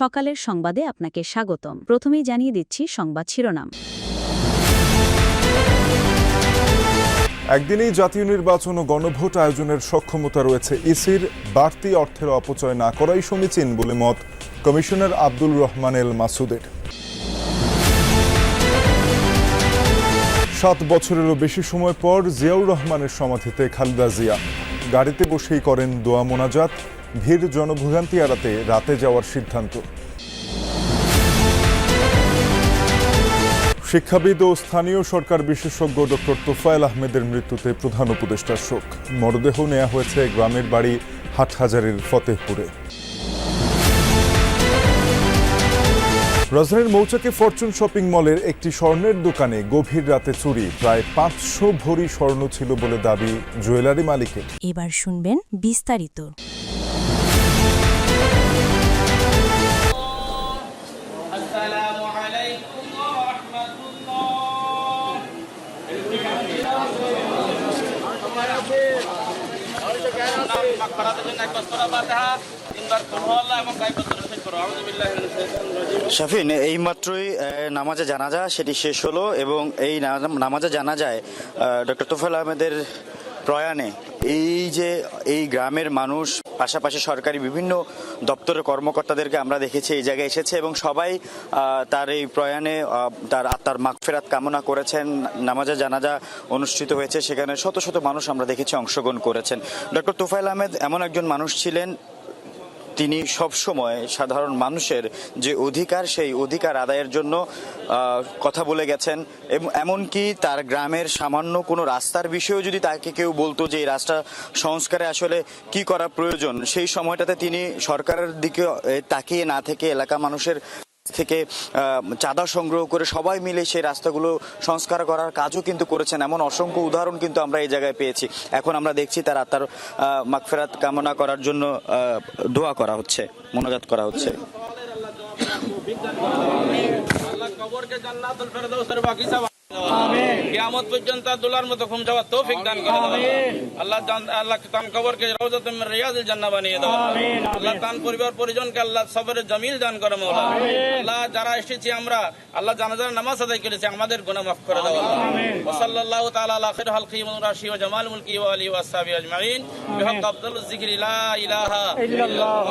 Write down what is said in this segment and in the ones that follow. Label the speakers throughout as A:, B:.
A: সকালের সংবাদে আপনাকে স্বাগতম। প্রথমেই জানিয়ে দিচ্ছি সংবাদ শিরোনাম।
B: একদিনেই জাতীয় নির্বাচন ও গণভোট আয়োজনের সক্ষমতা রয়েছে ইসির, বাড়তি অর্থের অপচয় না করাই সমীচীন বলে মত কমিশনার আব্দুল রহমান এল মাসুদের। সাত বছরেরও বেশি সময় পর জিয়াউর রহমানের সমাধিতে খালেদা জিয়া। গাড়িতে বসেই করেন দোয়া মোনাজাত ভিড় জনভোগান্তি এড়াতে রাতে যাওয়ার সিদ্ধান্ত। শিক্ষাবিদ ও স্থানীয় সরকার বিশেষজ্ঞ ডক্টর তোফায়েল আহমেদের মৃত্যুতে প্রধান উপদেষ্টার শোক। মরদেহ নেওয়া হয়েছে গ্রামের বাড়ি হাটহাজারির ফতেহপুরে। রাজধানীর মৌচাকে ফরচুন শপিং মলের একটি স্বর্ণের দোকানে গভীর রাতে চুরি, প্রায় পাঁচশো ভরি স্বর্ণ ছিল বলে দাবি জুয়েলারি মালিকের।
A: এবার শুনবেন বিস্তারিত।
C: শাফিন, এই মাত্রই নামাজে জানাজা, সেটি শেষ হলো এবং এই নামাজে নামাজে জানাজায় ডক্টর তোফাল আহমেদের প্রয়াণে। এই যে এই গ্রামের মানুষ, পাশাপাশি সরকারি বিভিন্ন দপ্তরের কর্মকর্তাদেরকে আমরা দেখেছি, এই জায়গায় এসেছে এবং সবাই তার এই প্রয়াণে তার আত্মার মাগফেরাত কামনা করেছেন। নামাজা জানাজা অনুষ্ঠিত হয়েছে, সেখানে শত শত মানুষ আমরা দেখেছি অংশগ্রহণ করেছেন। ডক্টর তোফাইল আহমেদ এমন একজন মানুষ ছিলেন তিনি সবসময় সাধারণ মানুষের যে অধিকার, সেই অধিকার আদায়ের জন্য কথা বলে গেছেন। এমনকি তার গ্রামের সামান্য কোনো রাস্তার বিষয়েও যদি তাকে কেউ বলতো যে এই রাস্তা সংস্কারে আসলে কি করা প্রয়োজন, সেই সময়টাতে তিনি সরকারের দিকে তাকিয়ে না থেকে এলাকা মানুষের থেকে চাঁদা সংগ্রহ করে সবাই মিলে সেই রাস্তাগুলো সংস্কার করার কাজও কিন্তু করেছেন। এমন অসংখ্য উদাহরণ কিন্তু আমরা এই জায়গায় পেয়েছি। এখন আমরা দেখছি তার আত্মার মাগফেরাত কামনা করার জন্য দোয়া করা হচ্ছে, মনোজাত করা হচ্ছে।
D: কবরকে জান্নাতুল। কিয়ামত পর্যন্ত দুলার মতো ঘুম যাওয়ার তৌফিক দান করে। দাও আল্লাহ আল্লাহ তান কবরকে রওজাতুম মিন রিয়াজিল জান্নাহ বানিয়ে দাও। আল্লাহ তান পরিবার পরিজনকে আল্লাহ সবরের জামিল দান করে মওলা আল্লাহ যারা এসেছি আমরা আল্লাহ জানাজার নামাজ আদায় করেছি আমাদের গুনাহ মাফ করে দাও আল্লাহ। ওয়া সাল্লাল্লাহু তাআলা আলা খাইর হালকি ওয়া রাশি ওয়া জামাল মুলকি ওয়া আলিহি ওয়া আসহাবিহি আজমাইন। বিহাক আফদালুজ যিকরি লা ইলাহা ইল্লাল্লাহ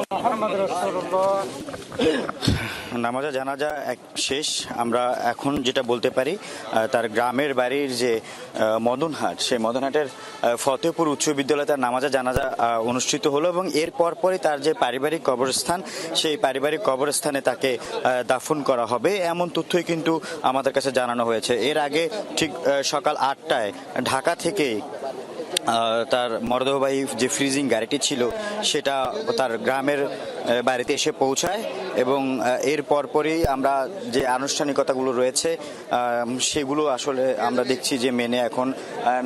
C: নামাজা জানাজা এক শেষ। আমরা এখন যেটা বলতে পারি তার গ্রামের বাড়ির যে মদনহাট সেই মদনহাটের আহ, ফতেহপুর উচ্চ বিদ্যালয়ে তার নামাজা জানাজা অনুষ্ঠিত হলো এবং এর পরপরই তার যে পারিবারিক কবরস্থান সেই পারিবারিক কবরস্থানে তাকে দাফন করা হবে। এমন তথ্যই কিন্তু আমাদের কাছে জানানো হয়েছে। এর আগে ঠিক সকাল আটটায় ঢাকা থেকে তার মরদেহবাহী যে ফ্রিজিং গাড়িটি ছিল, সেটা তার গ্রামের বাড়িতে এসে পৌঁছায় এবং এর পরপরই আমরা যে আনুষ্ঠানিকতাগুলো রয়েছে সেগুলো আসলে আমরা দেখছি যে মেনে এখন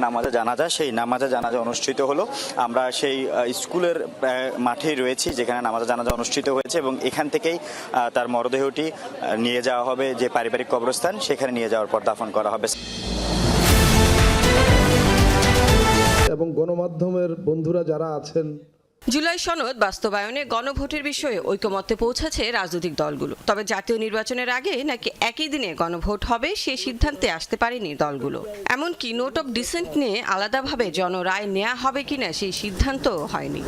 C: নামাজে জানাজা, সেই নামাজে জানাজা অনুষ্ঠিত হলো। আমরা সেই স্কুলের মাঠেই রয়েছি যেখানে নামাজে জানাজা অনুষ্ঠিত হয়েছে এবং এখান থেকেই তার মরদেহটি নিয়ে যাওয়া হবে যে পারিবারিক কবরস্থান, সেখানে নিয়ে যাওয়ার পর দাফন করা হবে।
E: এবং গণমাধ্যমের বন্ধুরা যারা আছেন।
F: জুলাই সনদ বাস্তবায়নে গণভোটের বিষয়ে ঐকমত্যে পৌঁছেছে রাজনৈতিক দলগুলো। তবে জাতীয় নির্বাচনের আগে নাকি একই দিনে গণভোট হবে সে সিদ্ধান্তে আসতে পারেনি দলগুলো। এমনকি নোট অফ ডিসেন্ট নিয়ে আলাদাভাবে জনরায় নেওয়া হবে কিনা সেই সিদ্ধান্ত হয়নি।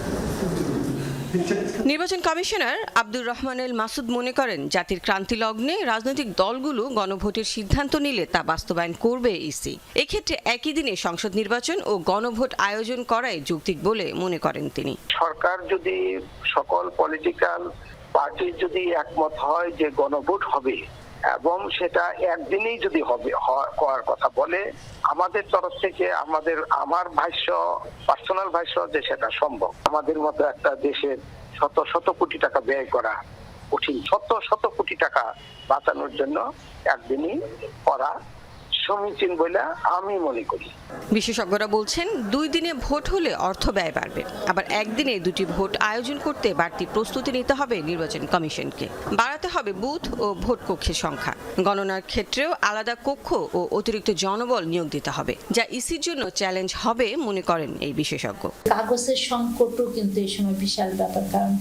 F: নির্বাচন কমিশনার আব্দুর রহমানের মাসুদ মনে করেন, জাতির ক্রান্তি লগ্নে রাজনৈতিক দলগুলো গণভোটের সিদ্ধান্ত নিলে তা বাস্তবায়ন করবে ইসি। এক্ষেত্রে একই দিনে সংসদ নির্বাচন ও গণভোট আয়োজন করাই যৌক্তিক বলে মনে করেন তিনি।
G: সরকার যদি সকল পলিটিক্যাল পার্টি যদি একমত হয় যে গণভোট হবে এবং সেটা একদিনেই যদি হবে হওয়ার কথা বলে, আমাদের তরফ থেকে আমাদের, আমার ভাষ্য পার্সোনাল ভাষ্য যে সেটা সম্ভব। আমাদের মতো একটা দেশের শত শত কোটি টাকা ব্যয় করা কঠিন, শত শত কোটি টাকা বাঁচানোর জন্য একদিনই করা সমীচীন বলে আমি মনে করি।
F: বিশেষজ্ঞরা বলছেন দুই দিনে ভোট হলে অর্থ ব্যয় বাড়বে। আবার একদিনে দুটি ভোট আয়োজন করতে বাড়তি প্রস্তুতি নিতে হবে নির্বাচন কমিশনকে। বাড়াতে হবে বুথ ও ভোট কক্ষের সংখ্যা। গণনার ক্ষেত্রেও আলাদা কক্ষ ও অতিরিক্ত জনবল নিয়োগ দিতে হবে যা ইসির জন্য চ্যালেঞ্জ হবে মনে করেন এই বিশেষজ্ঞ।
H: কাগজের সংকটও কিন্তু এই সময় বিশাল ব্যাপার কারণ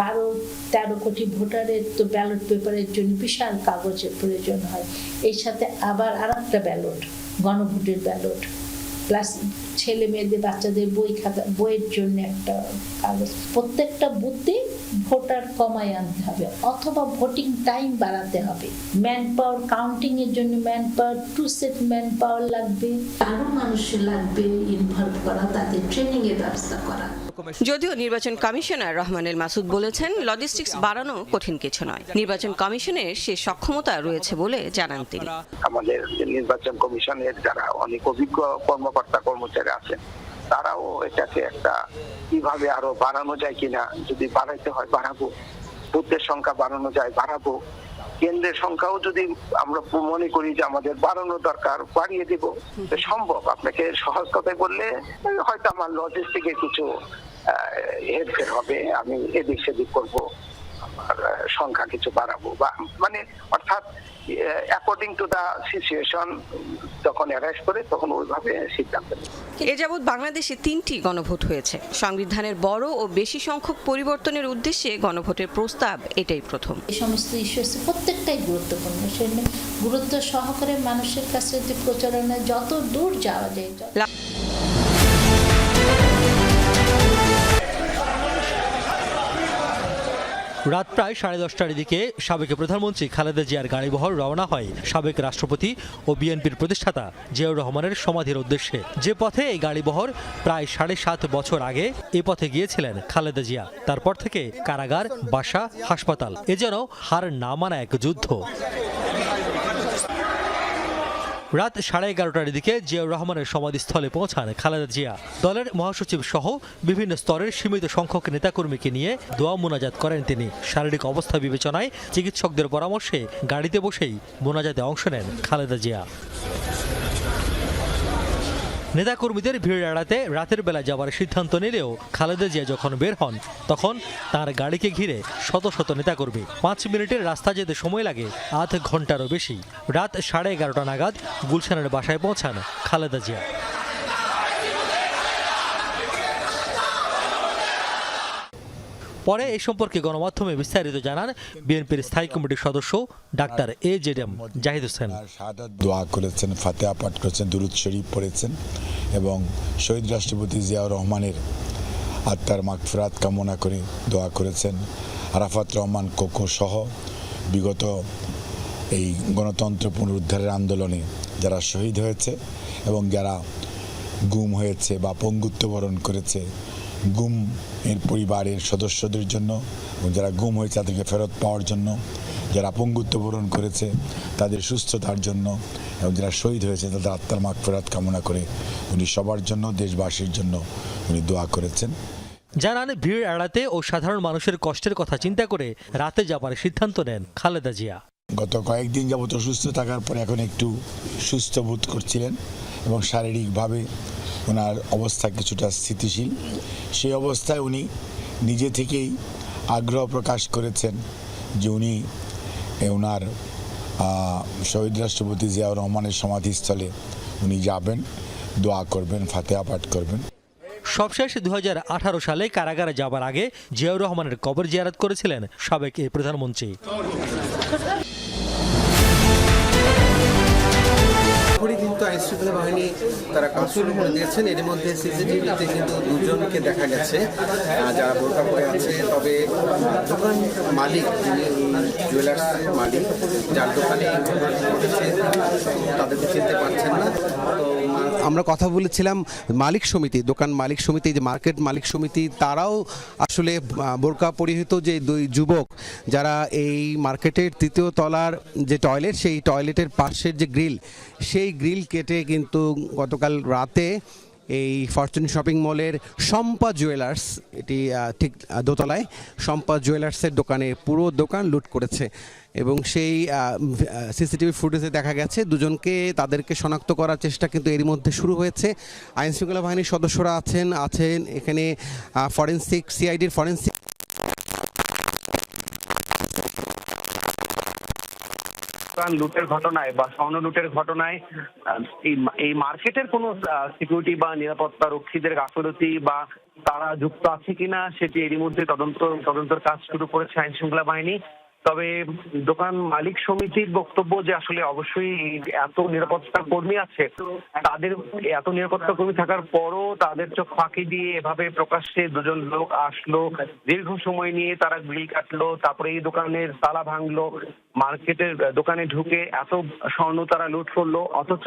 H: বারো, তেরো কোটি ভোটারের তো ব্যালট পেপারের জন্য বিশাল কাগজের প্রয়োজন হয়। এর সাথে আবার আর একটা ব্যালট, গণভোটের ব্যালট, প্লাস ছেলে মেয়েদের বাচ্চাদের বই খাতা বইয়ের জন্য একটা কাগজ। প্রত্যেকটা বুথে ভোটার কমায় আনতে হবে অথবা ভোটিং টাইম বাড়াতে হবে। ম্যান পাওয়ার কাউন্টিং এর জন্য manpower to set manpower লাগবে। আরও মানুষ লাগবে ইনভলভ করা তাদের ট্রেনিং এর ব্যবস্থা করা।
F: যদিও নির্বাচন কমিশনার রহমানুল মাসুদ বলেছেন লজিস্টিক্স বাড়ানো কঠিন কিছু নয়। নির্বাচন কমিশনের সে সক্ষমতা রয়েছে বলে জানান তিনি।
G: আমাদের নির্বাচন কমিশনের যারা অনেক অভিজ্ঞ কর্মকর্তা কর্মচারী আছেন তারাও এটাকে একটা কীভাবে আরও বাড়ানো যায় কিনা, যদি বাড়াইতে হয় বাড়াবো। বুথের সংখ্যা বাড়ানো যায়, বাড়াবো। কেন্দ্রের সংখ্যাও যদি আমরা মনে করি যে আমাদের বাড়ানো দরকার, বাড়িয়ে দিব সম্ভব। আপনাকে সহজ কথায় বললে, হয়তো আমার লজিস্টিকে কিছু হেরফের হবে, আমি এদিক সেদিক করব। আমার সংখ্যা কিছু বাড়াবো বা মানে অর্থাৎ অ্যাকর্ডিং টু দা সিচুয়েশন যখন অ্যারেস্ট করে তখন ওইভাবে সিদ্ধান্ত
F: এ যাবৎ বাংলাদেশে তিনটি গণভোট হয়েছে। সংবিধানের বড় ও বেশি সংখ্যক পরিবর্তনের উদ্দেশ্যে গণভোটের প্রস্তাব এটাই প্রথম।
H: এই সমস্ত ইস্যু প্রত্যেকটাই গুরুত্বপূর্ণ। সেখানে গুরুত্ব সহকারে মানুষের কাছে প্রচারণা যত দূর যাওয়া যায়
I: রাত প্রায় সাড়ে দশটার দিকে সাবেক প্রধানমন্ত্রী খালেদা জিয়ার গাড়িবহর রওনা হয় সাবেক রাষ্ট্রপতি ও বিএনপির প্রতিষ্ঠাতা জিয়াউর রহমানের সমাধির উদ্দেশ্যে। যে পথে এই গাড়িবহর প্রায় সাড়ে সাত বছর আগে এ পথে গিয়েছিলেন খালেদা জিয়া, তারপর থেকে কারাগার, বাসা, হাসপাতাল। এ যেন হার না মানা এক যুদ্ধ। রাত সাড়ে এগারোটার দিকে জিয়াউর রহমানের সমাধিস্থলে পৌঁছান খালেদা জিয়া। দলের মহাসচিব সহ বিভিন্ন স্তরের সীমিত সংখ্যক নেতাকর্মীকে নিয়ে দোয়া মোনাজাত করেন তিনি। শারীরিক অবস্থা বিবেচনায় চিকিৎসকদের পরামর্শে গাড়িতে বসেই মোনাজাতে অংশ নেন খালেদা জিয়া। নেতাকর্মীদের ভিড় এড়াতে রাতের বেলা যাওয়ার সিদ্ধান্ত নিলেও খালেদা জিয়া যখন বের হন, তখন তার গাড়িকে ঘিরে শত শত নেতাকর্মী। পাঁচ মিনিটের রাস্তা যেতে সময় লাগে, আধ ঘন্টারও বেশি। রাত সাড়ে এগারোটা নাগাদ গুলশানের বাসায় পৌঁছান খালেদা জিয়া। পরে এই সম্পর্কে গণমাধ্যমে বিস্তারিত জানান বিএনপির স্থায়ী কমিটির সদস্য doctor A Z M Zahid Hossain.
J: দোয়া করেছেন, ফাতেহা পাঠ করেছেন, দুরুদ শরীফ পড়েছেন এবং শহীদ রাষ্ট্রপতি জিয়াউর রহমানের আত্মার মাগফিরাত কামনা করে দোয়া করেছেন। আরাফাত রহমান কোকো সহ বিগত এই গণতন্ত্র পুনরুদ্ধারের আন্দোলনে যারা শহীদ হয়েছে এবং যারা গুম হয়েছে বা পঙ্গুত্ব বরণ করেছে গুম এর পরিবারের সদস্যদের জন্য যারা গুম হয়েছে তাদেরকে ফেরত পাওয়ার জন্য যারা পঙ্গুত্ব বরণ করেছে তাদের সুস্থতার জন্য এবং যারা শহীদ হয়েছে তাদের আত্মার মাগ ফেরত কামনা করে উনি সবার জন্য দেশবাসীর জন্য উনি দোয়া করেছেন।
I: জানান ভিড় এড়াতে ও সাধারণ মানুষের কষ্টের কথা চিন্তা করে রাতে যাবার সিদ্ধান্ত নেন খালেদা জিয়া।
J: গত কয়েকদিন যাবত সুস্থ থাকার পর এখন একটু সুস্থ বোধ করছিলেন। এবং শারীরিকভাবে ওনার অবস্থা কিছুটা স্থিতিশীল। সেই অবস্থায় উনি নিজে থেকেই আগ্রহ প্রকাশ করেছেন যে উনি ওনার শহীদ রাষ্ট্রপতি জিয়াউর রহমানের সমাধিস্থলে উনি যাবেন, দোয়া করবেন, ফাতেহা পাঠ করবেন।
I: সবশেষ দু হাজার সালে কারাগারে যাবার আগে জিয়াউর রহমানের কবর জিয়ারত করেছিলেন সাবেক এই প্রধানমন্ত্রী।
K: এখনই কিন্তু আইন বাহিনী তারা শুরু করে দিয়েছেন। এর মধ্যে সিসিটিভিতে কিন্তু দুজনকে দেখা গেছে যারা বোরকা পরে আছে। তবে দোকান মালিক, যিনি জুয়েলার্স মালিক, যার দোকানে ঘটেছে তাদেরকে চিনতে পারছেন না। আমরা কথা বলেছিলাম মালিক সমিতি, দোকান মালিক সমিতি, যে মার্কেট মালিক সমিতি, তারাও আসলে বোরকা পরিহিত যে দুই যুবক, যারা এই মার্কেটের তৃতীয় তলার যে টয়লেট, সেই টয়লেটের পাশের যে গ্রিল, সেই গ্রিল কেটে কিন্তু গতকাল রাতে এই ফরচুন শপিং মলের শম্পা জুয়েলার্স এটি ঠিক দোতলায় শম্পা জুয়েলার্সের দোকানে পুরো দোকান লুট করেছে এবং সেই সিসিটিভি ফুটেজে দেখা গেছে। দুজনকে তাদেরকে শনাক্ত করার চেষ্টা কিন্তু এরই মধ্যে শুরু হয়েছে। আইনশৃঙ্খলা বাহিনীর সদস্যরা আছেন আছেন এখানে ফরেন্সিক সিআইডির ফরেন্সিক
L: দোকান লুটের ঘটনায় বা স্বর্ণ লুটের ঘটনায় এই মার্কেটের কোনো সিকিউরিটি বা নিরাপত্তা রক্ষীদের গাফলতি বা তারা যুক্ত আছে কিনা, সেটি এরই মধ্যে তদন্ত, তদন্তের কাজ শুরু করেছে আইন শৃঙ্খলা বাহিনী। তবে দোকান মালিক সমিতির বক্তব্য যে আসলে অবশ্যই এত নিরাপত্তা কর্মী আছে, তাদের এত নিরাপত্তা কর্মী থাকার পরও তাদের চোখ ফাঁকি দিয়ে এভাবে প্রকাশ্যে দুজন লোক আসলো, দীর্ঘ সময় নিয়ে তারা গ্রিল কাটলো, তারপরে এই দোকানের তালা ভাঙলো, মার্কেটের দোকানে ঢুকে এত স্বর্ণ তারা লুট করল, অথচ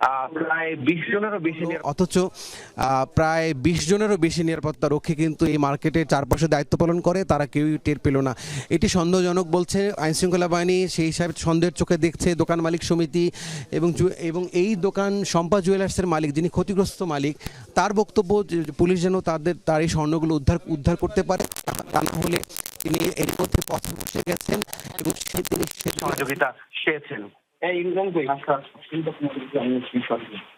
L: প্রায় বিশ জনেরও বেশি
K: অথচ প্রায় বিশ জনেরও বেশি নিরাপত্তা রক্ষী কিন্তু এই মার্কেটের চারপাশে দায়িত্ব পালন করে তারা কেউই টের পেল না। এটি সন্দেহজনক বলছে আইনশৃঙ্খলা বাহিনী সেই হিসাবে সন্দেহের চোখে দেখছে দোকান মালিক সমিতি এবং এবং এই দোকান সম্পা জুয়েলার্সের মালিক যিনি ক্ষতিগ্রস্ত মালিক তার বক্তব্য পুলিশ যেন তাদের তার এই স্বর্ণগুলো উদ্ধার উদ্ধার করতে পারে তা না হলে তিনি এর মধ্যে পথে বসে গেছেন এবং সে তিনি
L: সহযোগিতা চেয়েছেন। eh, ini dong gue masker untuk mobil yang ini